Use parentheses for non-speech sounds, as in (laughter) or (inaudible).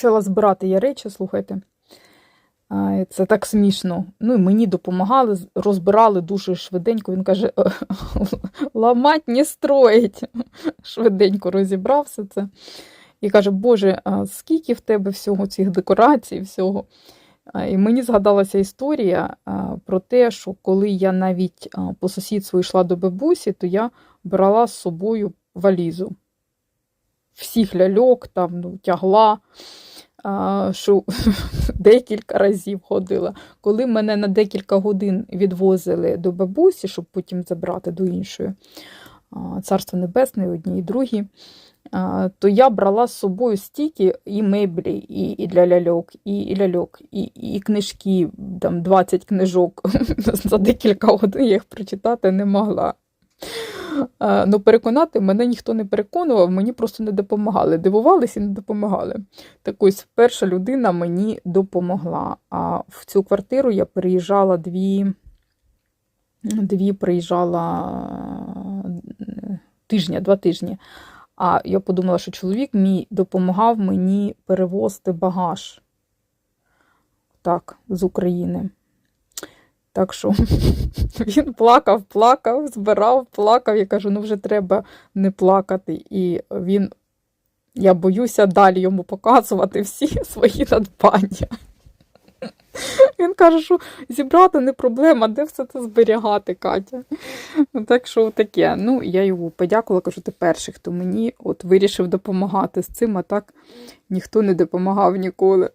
почала збирати я речі, слухайте. Це так смішно. Ну і мені допомагали, розбирали дуже швиденько. Він каже: ламать, не строїть. Швиденько розібрав все це. І каже, Боже, скільки в тебе всього цих декорацій, всього. І мені згадалася історія про те, що коли я навіть по сусідству йшла до бабусі, то я брала з собою валізу. Всіх ляльок там ну, тягла, що (laughs) декілька разів ходила. Коли мене на декілька годин відвозили до бабусі, щоб потім забрати до іншої, царство небесне, одні і другі, то я брала з собою стільки і меблі, і, і для ляльок, і ляльок, і, і книжки, там 20 книжок. (laughs) За декілька годин я їх прочитати не могла. Ну, переконати мене ніхто не переконував, мені просто не допомагали. Дивувалися і не допомагали. Так ось перша людина мені допомогла. А в цю квартиру я переїжджала дві, дві приїжджала е, тижня, два тижні. А я подумала, що чоловік мій допомагав мені перевозити багаж. Так, з України. Так що (laughs) він плакав, плакав, збирав, плакав. Я кажу, ну вже треба не плакати. І він, я боюся далі йому показувати всі (laughs) свої надбання. Він каже, що зібрати не проблема, де все це зберігати, Катя. Так що таке. Ну, я йому подякувала, кажу, ти перший, хто мені от вирішив допомагати з цим, а так ніхто не допомагав ніколи.